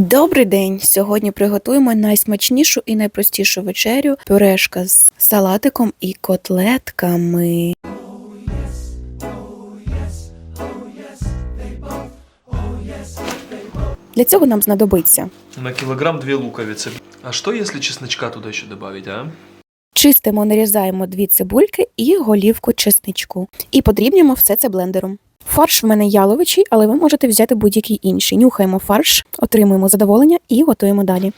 Добрий день! Сьогодні приготуємо найсмачнішу і найпростішу вечерю пюрешка з салатиком і котлетками. Для цього нам знадобиться На килограмм две луковицы. А что если чесночка туда еще добавить, а? чистимо, нарізаємо дві цибульки і голівку чесничку. І подрібнюємо все це блендером. Фарш в мене яловичий, але ви можете взяти будь-який інший. Нюхаємо фарш, отримуємо задоволення і готуємо далі.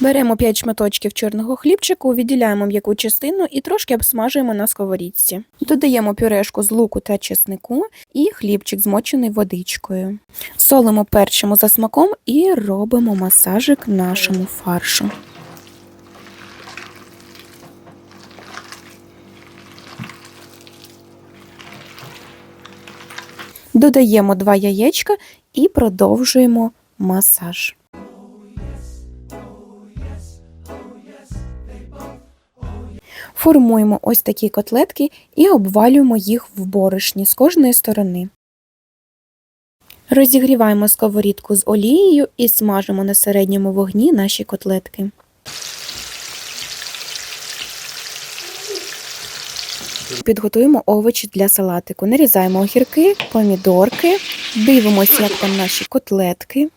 Беремо 5 шматочків чорного хлібчику, відділяємо м'яку частину і трошки обсмажуємо на сковорідці. Додаємо пюрешку з луку та чеснику і хлібчик змочений водичкою. Солимо перчимо за смаком і робимо масажик нашому фаршу. Додаємо 2 яєчка і продовжуємо масаж. Формуємо ось такі котлетки і обвалюємо їх в борошні з кожної сторони. Розігріваємо сковорідку з олією і смажимо на середньому вогні наші котлетки. Підготуємо овочі для салатику. Нарізаємо огірки, помідорки, дивимося, як там наші котлетки.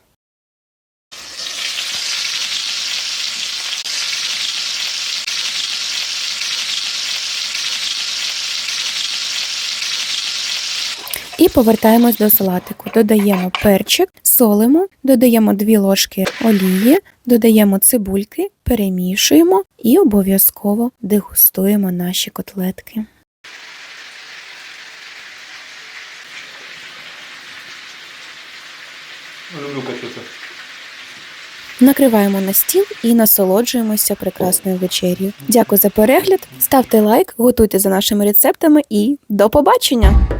І повертаємось до салатику. Додаємо перчик, солимо, додаємо 2 ложки олії, додаємо цибульки, перемішуємо і обов'язково дегустуємо наші котлетки. Люблю качати. Накриваємо на стіл і насолоджуємося прекрасною вечерю. Дякую за перегляд, ставте лайк, готуйте за нашими рецептами і до побачення!